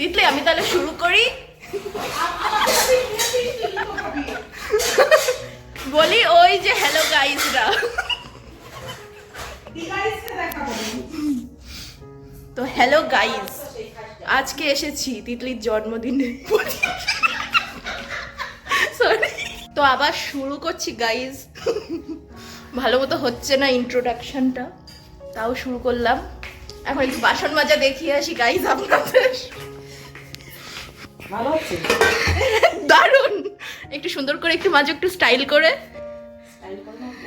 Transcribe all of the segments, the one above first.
তিতলি, আমি তাহলে শুরু করি? বলি ওই যে হ্যালো গাইজরা তো হ্যালো গাইজ আজকে এসেছি তিতলির জন্মদিনে। সরি তো আবার শুরু করছি গাইজ ভালো মতো হচ্ছে না ইন্ট্রোডাকশনটা তাও শুরু করলাম। এখন একটু বাসন মাজা দেখিয়ে আসি গাইজ আপনাদের। ভালো হচ্ছে দারুণ! একটু সুন্দর করে একটু মাঝে একটু স্টাইল করে।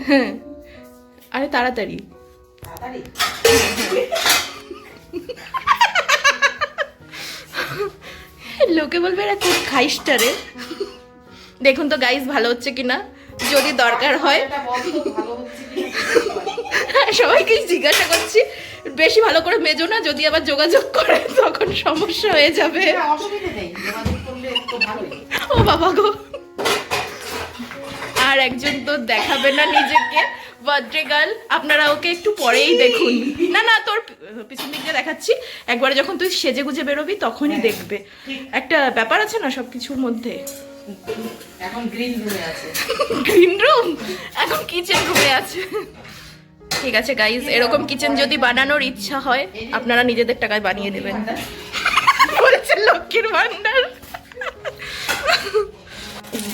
হ্যাঁ। আরে তাড়াতাড়ি। লোকে বলবে এরা খুব খাইস্টারে দেখুন তো গাইজ ভালো হচ্ছে কিনা? যদি দরকার হয়? সবাইকে জিজ্ঞাসা করছি। বেশি ভালো করে মেজো না যদি আবার যোগাযোগ করে তখন সমস্যা হয়ে যাবে। ভালোই। ও বাবা গো। আর একজন তো দেখাবে না নিজেকে বার্থডে গার্ল আপনারা ওকে একটু পরেই দেখুন। না না তোর পিছন দিক দেখাচ্ছি। একবারে যখন তুই সেজে গুজে বেরোবি তখনই হ্যাঁ, দেখবে। একটা ব্যাপার আছে না সব কিছুর মধ্যে? এখন গ্রিন রুমে আছে। গ্রিন রুম এখন কিচেন রুমে আছে। ঠিক আছে গাইজ এরকম কিচেন যদি বানানোর ইচ্ছা হয় আপনারা নিজেদের টাকায় বানিয়ে দেবেন। বলেছে লক্ষ্মীর ভান্ডার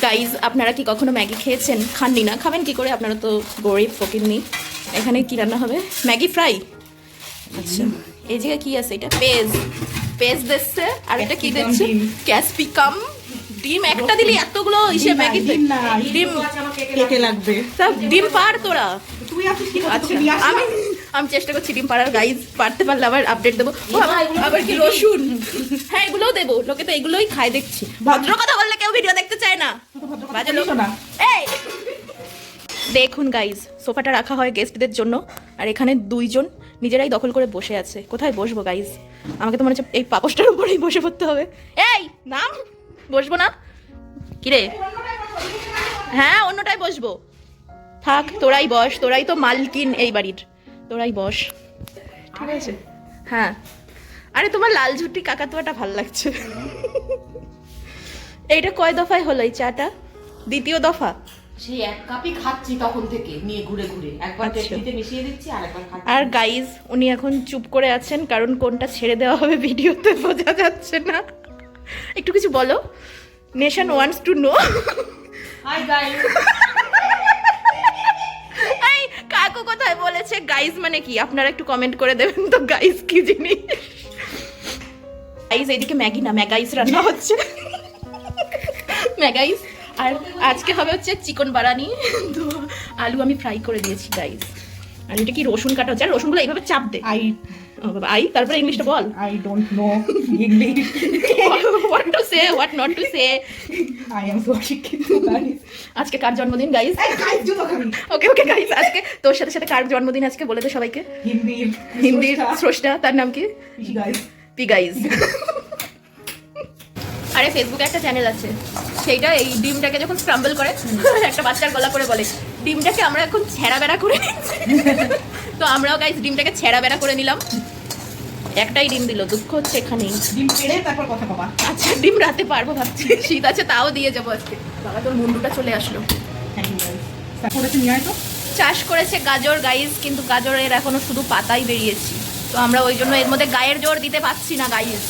গাইজ আপনারা কি কখনো ম্যাগি খেয়েছেন? খাননি না। খাবেন কি করে? আপনারা তো গরিব ফকিরনি এখানে কি রান্না হবে? Maggi fry? আচ্ছা এই জায়গায় কি আছে? এটা পেজ পেজ দিচ্ছে আর এটা কি দিচ্ছে। ক্যাসপিকাম ডিম একটা দিলি এতগুলো ইসে ম্যাগি ডিম না ডিম কেকে লাগবে? তা ডিম পার তোরা। তুই আচ্ছা আমি আমি চেষ্টা করছি ডিম পাড়ার গাইজ পারতে পারলে আবার আপডেট দেবো। আবার- কি রসুন? হ্যাঁ এগুলোও দেবো। লোকে তো এগুলোই খায় দেখছি। ভদ্র কথা বললে কেউ ভিডিও দেখতে চায় না। বাজে লোক। এই! দেখুন গাইজ সোফাটা রাখা হয় গেস্টদের জন্য আর এখানে দুইজন নিজেরাই দখল করে বসে আছে। কোথায় বসবো গাইজ আমাকে তো মনে হচ্ছে এই পাপোশটার উপরেই বসে পড়তে হবে। এই নাম! বসবো না? কিরে? হ্যাঁ অন্যটায় বসবো। থাক তোরাই বস তোরাই তো মালকিন এই বাড়ির। তোরাই বস। ঠিক আছে। হ্যাঁ। আরে তোমার লাল ঝুটি কাকাতুয়াটা ভালো লাগছে। এইটা কয় দফায় হলো এই চাটা? দ্বিতীয় দফা? সেই এক কাপই খাচ্ছি তখন থেকে নিয়ে ঘুরে ঘুরে। একবার আচ্ছা। টেকনিতে মিশিয়ে দিচ্ছি আর একবার খাচ্ছি। আর গাইজ উনি এখন চুপ করে আছেন কারণ কোনটা ছেড়ে দেওয়া হবে ভিডিওতে বোঝা যাচ্ছে না। একটু কিছু বলো। Nation wants to know hi guys এই কাকু কোথায় বলেছে? গাইজ মানে কি? আপনারা একটু কমেন্ট করে দেবেন তো গাইজ কি জিনিস? গাইজ এদিকে ম্যাগি না ম্যাগাইজ রান্না হচ্ছে। ম্যাগাইজ আর আজকে হবে হচ্ছে চিকন বারানি তো আলু আমি ফ্রাই করে দিয়েছি গাইজ আর এটা কি রসুন কাটা হচ্ছে? আর রসুনগুলো এইভাবে চাপ দে। আই আই তারপরে ইংলিশটা বল। I don't know English what to say what not to say I am so শিক্ষিত আজকে কার জন্মদিন গাইস ওকে ওকে গাইজ আজকে তোর সাথে সাথে কার জন্মদিন আজকে বলে দে সবাইকে? হিন্দি হিন্দির স্রষ্টা। তার নাম কি? গাইস পি গাইজ আরে ফেসবুকে একটা চ্যানেল আছে। সেইটা এই ডিমটাকে যখন স্ক্রাম্বল করে একটা বাচ্চার গলা করে বলে। ডিমটাকে আমরা এখন ছেঁড়া বেড়া করে নিচ্ছি। তো আমরাও গাইজ ডিমটাকে ছেঁড়া বেড়া করে নিলাম। একটাই ডিম দিল দুঃখ হচ্ছে এখানেই। ডিম পেড়ে তারপর কথা বাবা আচ্ছা ডিম রাতে পারব ভাবছি। শীত আছে তাও দিয়ে যাব আজকে। বাবা তোর মুন্ডুটা চলে আসলো। গাইস চাষ করেছে গাজর গাইজ কিন্তু গাজরের এখনও শুধু পাতাই বেরিয়েছি। তো আমরা ওই জন্য এর মধ্যে গায়ের জোর দিতে পারছি না গাইজ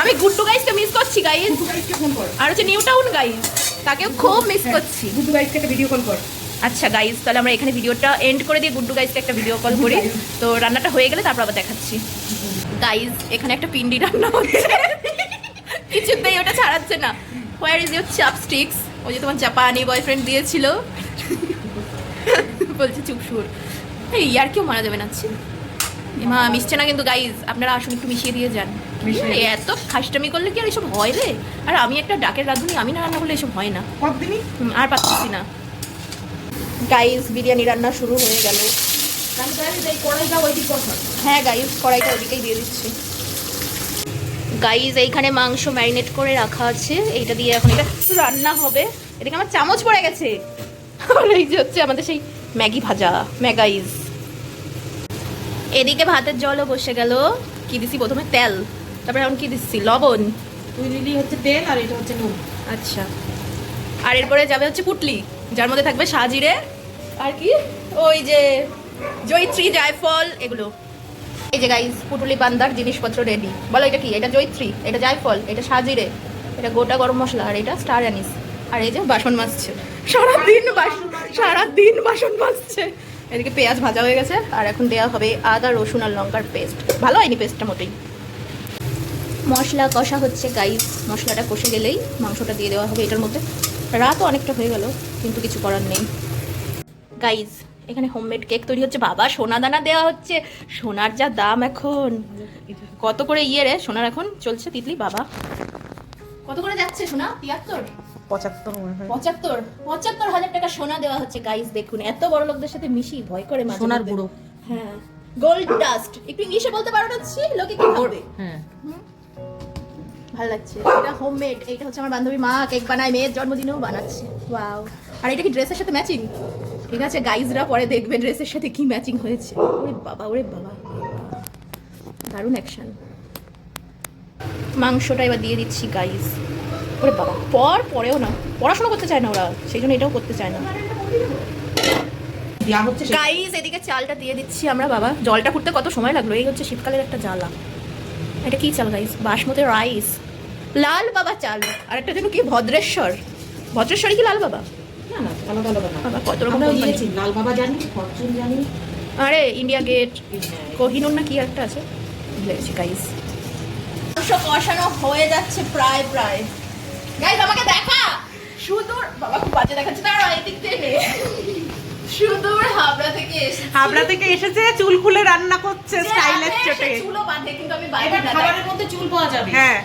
আমি গুড্ডু গাইজকে মিস করছি গাইসকে কর। আর হচ্ছে নিউ টাউন গাইজ তাকেও খুব মিস করছি। গুড্ডু গাইসকে একটা ভিডিও কল কর। আচ্ছা গাইজ তাহলে আমরা এখানে ভিডিওটা এন্ড করে দিয়ে গুড্ডু গাইজকে একটা ভিডিও কল করি। তো রান্নাটা হয়ে গেলে তারপর আবার দেখাচ্ছি। গাইজ এখানে একটা পিন্ডি রান্না হচ্ছে। কিছুতেই ওটা ছাড়াচ্ছে না। হোয়ার ইজ ইউর চাপস্টিক্স ওই যে তোমার জাপানি বয়ফ্রেন্ড দিয়েছিল। বলছে চুপসুর এই আর কেউ মারা যাবে না আচ্ছা। মা মিশছে না কিন্তু গাইজ আপনারা আসুন একটু মিশিয়ে দিয়ে যান। এত খাস্টামি করলে কি আর এসব হয় রে? আর আমি একটা ডাকের রাঁধুনি আমি না রান্না করলে এসব হয় না। আর পাচ্ছি না। গাইজ বিরিয়ানি রান্না শুরু হয়ে গেল। তাহলে গাইস কড়াইটা ওই হ্যাঁ গাইজ কড়াইটা ওদিকেই দিয়ে দিচ্ছি। গাইজ এইখানে মাংস ম্যারিনেট করে রাখা আছে। এইটা দিয়ে এখন এটা রান্না হবে। এদিকে আমার চামচ পড়ে গেছে। আর এই যে হচ্ছে আমাদের সেই ম্যাগি ভাজা ম্যাগাইজ। এদিকে ভাতের জলও বসে গেল। কি দিছি? প্রথমে তেল। তারপরে এখন কি দিচ্ছি? লবণ? তুই দিলি হচ্ছে তেল আর এটা হচ্ছে নুন। আচ্ছা। আর এরপরে যাবে হচ্ছে পুটলি যার মধ্যে থাকবে সাজিরে আর কি? ওই যে জয়ত্রী জায়ফল এগুলো। এই যে গাইস পুটুলি পান্দার জিনিসপত্র রেডি বলো এটা কি? এটা জয়ত্রী এটা জায়ফল এটা সাজিরে এটা গোটা গরম মশলা আর এটা স্টার অ্যানিস আর এই যে বাসন মাজছে। সারাদিন বাসন সারাদিন বাসন মাজছে। এদিকে পেঁয়াজ ভাজা হয়ে গেছে আর এখন দেওয়া হবে আদা রসুন আর লঙ্কার পেস্ট ভালো হয়নি পেস্টটা মোটেই। মশলা কষা হচ্ছে গাইস মশলাটা কষে গেলেই মাংসটা দিয়ে দেওয়া হবে এটার মধ্যে। রাতও অনেকটা হয়ে গেল কিন্তু কিছু করার নেই। গাইজ এখানে হোমমেড কেক তৈরি হচ্ছে। বাবা সোনা দানা দেওয়া হচ্ছে। সোনার যা দাম এখন। কত করে ইয়ে রে? সোনার এখন চলছে তিতলি বাবা। কত করে যাচ্ছে সোনা? তিয়াত্তর? পঁচাত্তর পঁচাত্তর? পঁচাত্তর হাজার টাকা সোনা দেওয়া হচ্ছে গাইস দেখুন। এত বড় লোকদের সাথে মিশি ভয় করে মাঝে সোনার। গুঁড়ো। হ্যাঁ। গোল্ড ডাস্ট একটু ইংলিশে বলতে পারো না লোকে কি বলবে হ্যাঁ। ভালো লাগছে। এটা হোমমেড এইটা হচ্ছে আমার বান্ধবী মা কেক বানায় মেয়ের জন্মদিনেও বানাচ্ছে। ওয়াও আর এটা কি ড্রেসের সাথে ম্যাচিং ঠিক আছে গাইজরা পরে দেখবে ড্রেসের সাথে কি ম্যাচিং হয়েছে। ওরে বাবা ওরে বাবা। দারুণ অ্যাকশন মাংসটা এবার দিয়ে দিচ্ছি গাইজ ওরে বাবা পর পরেও না পড়াশোনা করতে চায় না ওরা সেই জন্য এটাও করতে চায় না। গাইস এদিকে চালটা দিয়ে দিচ্ছি আমরা বাবা। জলটা ফুটতে কত সময় লাগল? এই হচ্ছে শীতকালের একটা জ্বালা। এটা কি চাল গাইস বাসমতি রাইস লাল বাবা চাল। আর একটা যেন কি ভদ্রেশ্বর। ভদ্রেশ্বরই কি লাল বাবা? না না আলাদা আলাদা কত রকম আমরা company। দিয়েছি লাল বাবা জানি ফরচুন জানি। আরে ইন্ডিয়া গেট কোহিনুর না কি একটা আছে? ভুলে গেছি গাইস মাংস কষানো হয়ে যাচ্ছে প্রায় প্রায়। গাইস আমাকে দেখা! সুদূর বাবা খুব বাজে দেখাচ্ছে দাঁড়া এদিক থেকে। সুদূর হাবড়া থেকে এসেছি। হাবড়া থেকে এসেছে চুল খুলে রান্না করছে স্টাইলের চোটে। চুলও বাঁধে, কিন্তু আমি বাইরে খাবারের মধ্যে চুল পাওয়া যাবে। হ্যাঁ।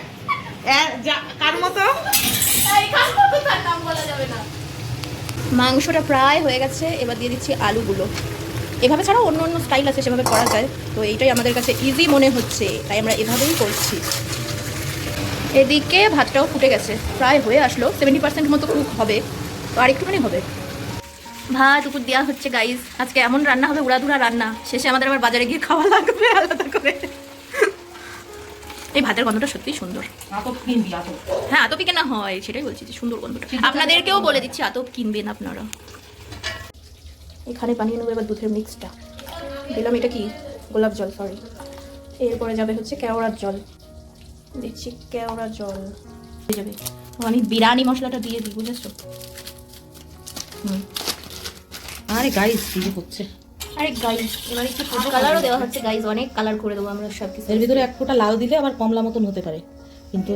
কার মতো? মাংসটা প্রায় হয়ে গেছে এবার দিয়ে দিচ্ছি আলুগুলো। এভাবে ছাড়াও অন্য অন্য স্টাইল আছে সেভাবে করা যায়। তো এইটাই আমাদের কাছে ইজি মনে হচ্ছে তাই আমরা এভাবেই করছি। এদিকে ভাতটাও ফুটে গেছে প্রায় হয়ে আসলো সেভেন্টি পার্সেন্ট মতো কুক হবে তো আর একটুখানি হবে। ভাত উপর দেওয়া হচ্ছে গাইজ আজকে এমন রান্না হবে উড়াধুরা রান্না। শেষে আমাদের আবার বাজারে গিয়ে খাওয়া লাগবে আলাদা করে। এই ভাতের গন্ধটা সত্যিই সুন্দর। কিনবি হ্যাঁ আতপি কেনা হয় সেটাই বলছি যে সুন্দর গন্ধটা। আপনাদেরকেও বলে দিচ্ছি আতপ কিনবেন আপনারা। এখানে বানিয়ে নেব এবার দুধের মিক্সটা দিলাম এটা কি? গোলাপ জল সরি এরপরে যাবে হচ্ছে কেওড়ার জল। দিচ্ছি কেওড়া জল। হয়ে যাবে। আমি বিরিয়ানি মশলাটা দিয়ে দিই বুঝেছ? হুম। আরে গাইস কি হচ্ছে? আরে গাইজ এবার একটু ফুড কালারও দেওয়া হচ্ছে গাইজ অনেক কালার করে দেবো আমরা সব কিছু এর ভিতরে এক ফোঁটা লাল দিলে আবার কমলা মতন হতে পারে। কিন্তু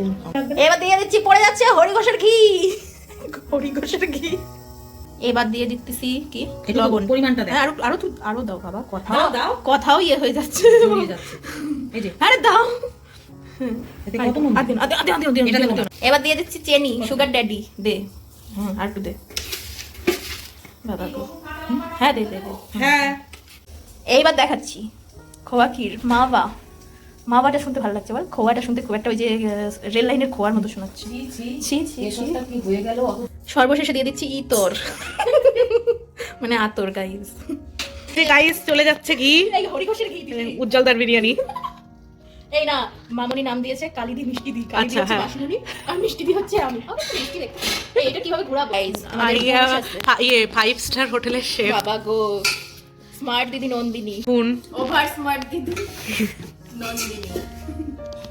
এবার দিয়ে দিচ্ছি পড়ে যাচ্ছে হরিঘোষের ঘি। হরিঘোষের ঘি। এবার দিয়ে দিতেছি কি? লবণ। পরিমাণটা দেখ। হ্যাঁ, আরও আরও আরও দাও বাবা কথা। দাও, দাও। কথাও ইয়ে হয়ে যাচ্ছে। এই যে। আরে দাও। এবার দিয়ে দিচ্ছি চেনি সুগার ড্যাডি দে। হুম আর একটু দে। বাবা হ্যাঁ দে দে। হ্যাঁ। এইবার দেখাচ্ছি। খোয়া ক্ষীর মাওয়া। মাওয়াটা শুনতে ভালো লাগছে বল। খোয়াটা শুনতে খুব একটা ওই যে রেল লাইনের খোয়ার মতো শোনাচ্ছে। সর্বশেষে দিয়ে দিচ্ছি ইতর। মানে আতর গাইস গাইস চলে যাচ্ছে কি? উজ্জ্বলদার বিরিয়ানি। এই না মামনি নাম দিয়েছে কালিদি মিষ্টি দি কালিদি আচ্ছা, হ্যাঁ। বাসুনি আর মিষ্টি দি হচ্ছে আমি। আমি মিষ্টি দেখতে। এটা কীভাবে ঘোরা গাইস আর ইয়ে ফাইভ স্টার হোটেলের শেফ বাবা গো। স্মার্ট দিদি নন্দিনী ফুন ওভার স্মার্ট দিদি নন্দিনী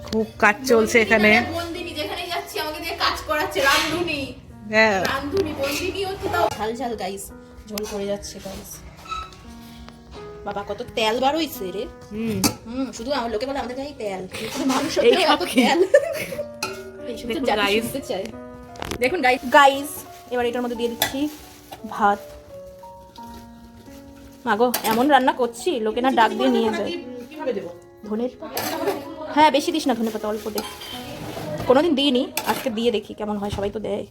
খুব কাজ চলছে এখানে। বন্দিনী যেখানে যাচ্ছি আমাকে দিয়ে কাজ করাচ্ছে রান্ধুনি হ্যাঁ। রান্ধুনি বন্দিনী হচ্ছে তাও। ঝাল ঝাল গাইস ঝোল করে যাচ্ছে গাইস বাবা কত তেল বার হইছে রে। হুম। হুম শুধু আমার লোকে বলে আমাদের গায়ে তেল। কিন্তু মানুষ এই সব তেল। শুধু। দেখুন গাইস গাইস এবার এটার মধ্যে দিয়ে দিচ্ছি ভাত। মাগো এমন রান্না করছি লোকে না ডাক দিয়ে নিয়ে যায়। ধনের হ্যাঁ বেশি দিস না ধনে পাতা অল্প দে। কোনোদিন দিইনি আজকে দিয়ে দেখি কেমন হয় সবাই তো দেয়।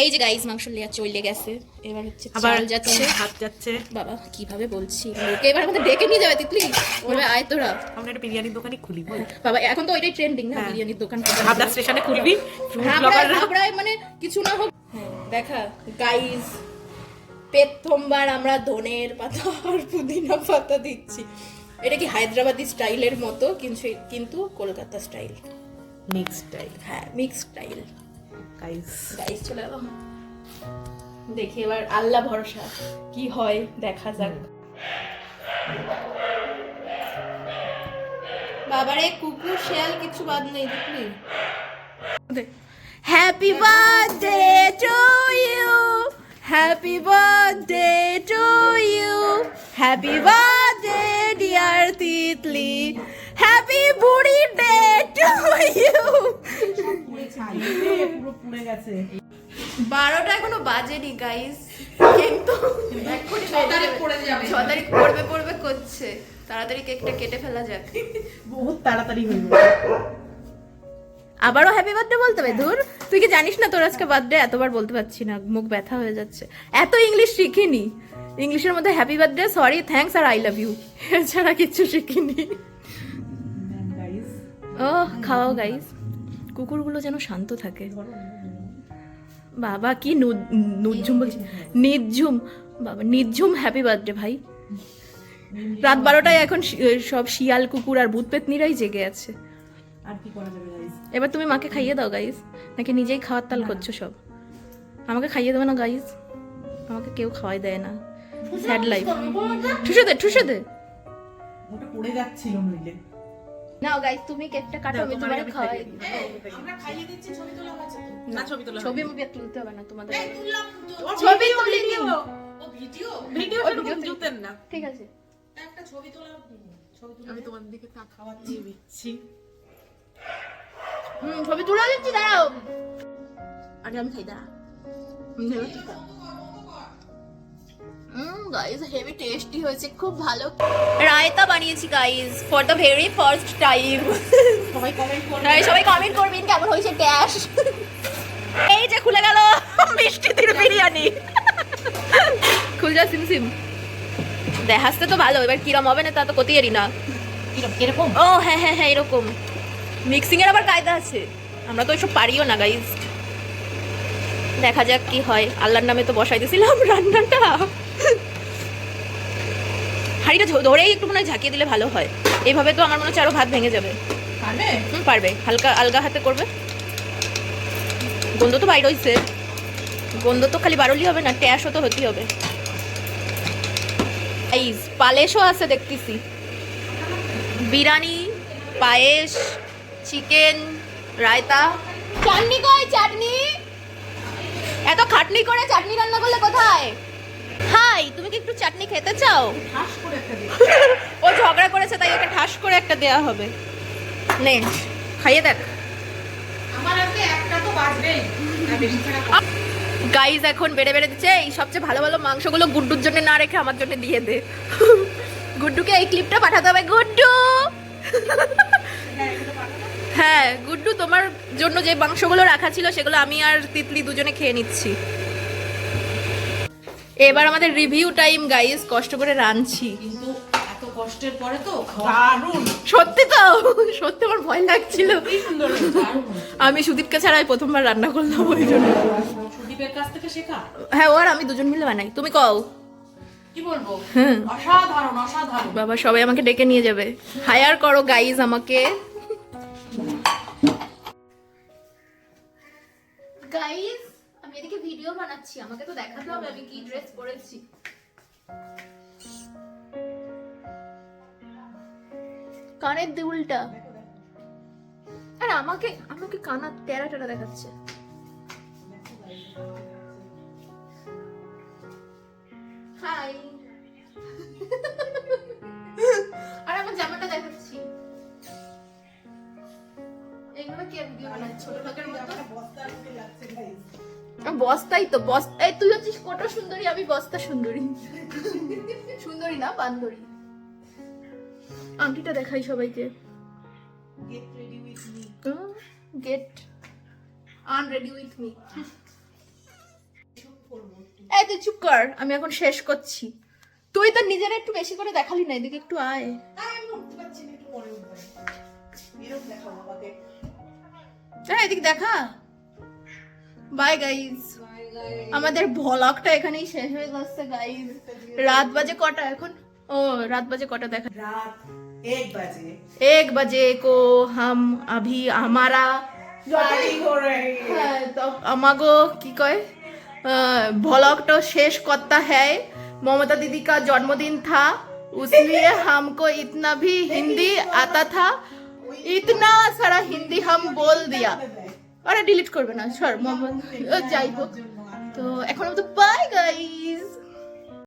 এই যে গাইস মাংস লেয়ার চলে গেছে। এবার হচ্ছে আবার চাল যাচ্ছে হাত যাচ্ছে? বাবা কীভাবে বলছি? লোকে এবার আমাদের ডেকে নিয়ে যাবে তিতলি বলবে আয় তোরা। আমরা একটা বিরিয়ানির দোকানই খুলি বল। বাবা এখন তো ওইটাই ট্রেন্ডিং না হ্যাঁ। বিরিয়ানির দোকান হাবড়া স্টেশনে খুলবি হাবড়ায় মানে কিছু না হোক। হ্যাঁ, দেখা গাইস প্রথমবার আমরা ধনের পাতা আর পুদিনা পাতা দিচ্ছি। এটা কি হায়দ্রাবাদি স্টাইলের মতো কিন্তু কিন্তু কলকাতা স্টাইল। মিক্স স্টাইল হ্যাঁ মিক্স স্টাইল গাইস গাইস চলে এলাম। দেখি এবার আল্লাহ ভরসা কি হয় দেখা যাক। বাবারে কুকুর শেয়াল কিছু বাদ নেই দেখলি? Happy birthday to you happy birthday to you happy birthday dear Titli happy বুড়ি ডে টু ইউ বারোটা এখনও বাজেনি গাইস কিন্তু ছ তারিখ পড়ে যাবে। ছ তারিখ পড়বে পড়বে করছে। তাড়াতাড়ি কেকটা কেটে ফেলা যাক। বহুত তাড়াতাড়ি হয়ে আবারও হ্যাপি বার্থডে বলতে হবে ধুর। তুই কি জানিস না তোর আজকে বার্থডে এতবার বলতে পারছি না, মুখ ব্যথা হয়ে যাচ্ছে। এত ইংলিশ শিখিনি। ইংলিশের মধ্যে হ্যাপি বার্থডে সরি থ্যাঙ্কস আর আই লাভ ইউ এছাড়া কিচ্ছু শিখিনি। ও খাওয়াও গাইস কুকুরগুলো যেন শান্ত থাকে। বাবা, কি নু- নুজ্জুম বলছি। নির্ঝুম বাবা নির্ঝুম হ্যাপি বার্থডে ভাই। রাত বারোটায় এখন সব শিয়াল, কুকুর আর ভূত পেতনিরাই জেগে আছে। আর কি করা যাবে গাইস এবার তুমি মাকে খাইয়ে দাও গাইস নাকি নিজেই খাওয়ার তাল করছ সব? আমাকে খাইয়ে দেবে না গাইস আমাকে কেউ খাওয়াই দেয় না। স্যাড লাইফ ঠুসে দে ঠুসে দে। ওটা পড়ে যাচ্ছিল নইলে। নাও গাইস তুমি কেকটা কাটো আমি তোমার খাওয়াই আমরা খাইয়ে দিচ্ছি ছবি তোলা হয়েছে না ছবি তোলা ছবি মুভি তুলতে হবে না তোমাদের। এই তুললাম তো। ছবি তুলিনি ও ভিডিও ভিডিও জুতেন না। ঠিক আছে। একটা ছবি তোলা। ছবি তোলা আমি তোমার দিকে হুম ছবি তুলে দিচ্ছি দাঁড়াও। আগে আমি খাই দাঁড়া। হুম হেভি টেস্টি হয়েছে খুব ভালো। রায়তা বানিয়েছি guys for the very first time সবাই কমেন্ট করবে। সবাই কমেন্ট করবেন কেমন হয়েছে ড্যাশ এই যে খুলে গেল মিষ্টি তীর বিরিয়ানি। খুল যা সিম সিম। দেখাসতে তো ভালো এবার কিরম হবে না তা তো কোথায় না। কীরকম? ও হ্যাঁ হ্যাঁ হ্যাঁ এরকম। মিক্সিং এর আবার কায়দা আছে। আমরা তো ওইসব পারিও না গাইজ দেখা যাক কি হয়। আল্লাহর নামে তো বসাই দিয়েছিলাম রান্নাটা। হাঁড়িটা ধরেই একটু মনে হয় ঝাঁকিয়ে দিলে ভালো হয়। এইভাবে তো আমার মনে হচ্ছে আরও ভাত ভেঙে যাবে। পারবে? হুম পারবে। হালকা আলগা হাতে করবে। গন্ধ তো বাইর হইছে। গন্ধ তো খালি বারলি হবে না ট্যাশও তো হতেই হবে। এইস পালেশও আছে দেখতেছি। বিরিয়ানি পায়েস চিকেন রায়তা। চাটনি কই চাটনি? এত খাটনি করে চাটনি রান্না করলে কোথায়? হাই তুমি কি একটু চাটনি খেতে চাও? ঠাস করে একটা দিই ও ঝগড়া করেছে তাই ওকে ঠাস করে একটা দেয়া হবে। নে খাইয়ে দেখ। আমার হাতে একটা তো বাজবেই। আর বেশি ছাড়া গাইজ এখন বেড়ে বেড়ে দিচ্ছে। এই সবচেয়ে ভালো ভালো মাংসগুলো গুড্ডুর জন্য না রেখে আমার জন্য দিয়ে দে। গুড্ডুকে এই ক্লিপটা পাঠাতে হবে। গুড্ডু! হ্যাঁ গুড্ডু তোমার জন্য যে মাংসগুলো রাখা ছিল সেগুলো আমি আর তিতলি দুজনে খেয়ে নিচ্ছি। এবার আমাদের রিভিউ টাইম গাইজ কষ্ট করে রাঁধছি। কিন্তু এত কষ্টের পরে তো দারুণ। সত্যি তো সত্যি আমার ভয় লাগছিল। কি সুন্দর হয়েছে, দারুণ। হয়েছে। আমি সুদীপকে ছাড়াই প্রথমবার রান্না করলাম ওই জন্য। সুদীপের কাছ থেকে শেখা? হ্যাঁ ও আর আমি দুজন মিলে বানাই। তুমি কও। কি বলব? হ্যাঁ অসাধারণ অসাধারণ। বাবা সবাই আমাকে ডেকে নিয়ে যাবে। হায়ার করো গাইজ আমাকে। গাইজ আমি এদিকে ভিডিও বানাচ্ছি, আমাকে তো দেখাতে হবে আমি কি ড্রেস পরেছি। কানের দুলটা। আর আমাকে আমাকে কানা টেরা টেরা দেখাচ্ছে। বস্তাই তো বস্তা এই তুই হচ্ছিস কোটো সুন্দরী আমি বস্তা সুন্দরী। সুন্দরী না বান্দরী। আংটিটা দেখাই সবাইকে। Get An ready with me এই তুই চুপ কর আমি এখন শেষ করছি। তুই তো নিজের একটু বেশি করে দেখালি না এদিকে একটু আয়। হ্যাঁ এদিকে দেখা। বাই গাইজ আমাদের ভলকটা এখানেই শেষ হয়ে যাচ্ছে গাইজ রাত বাজে কটা এখন? ও রাত বাজে কটা দেখা রাত এক বাজে। এক বাজে কো হাম আভি আমারা। হ্যাঁ, আমাগো কি কয়? ভ্লগটা শেষ কর্তা হ্যায়। মমতা দিদি কা জন্মদিন থা। উসলিয়ে হামকো ইতনা ভি হিন্দি আতা থা। ইতনা সারা হিন্দি হাম বল দিয়া। আরে ডিলিট করবে না। সর মোহাম্মদ যাই হোক তো এখন তো বাই গাইস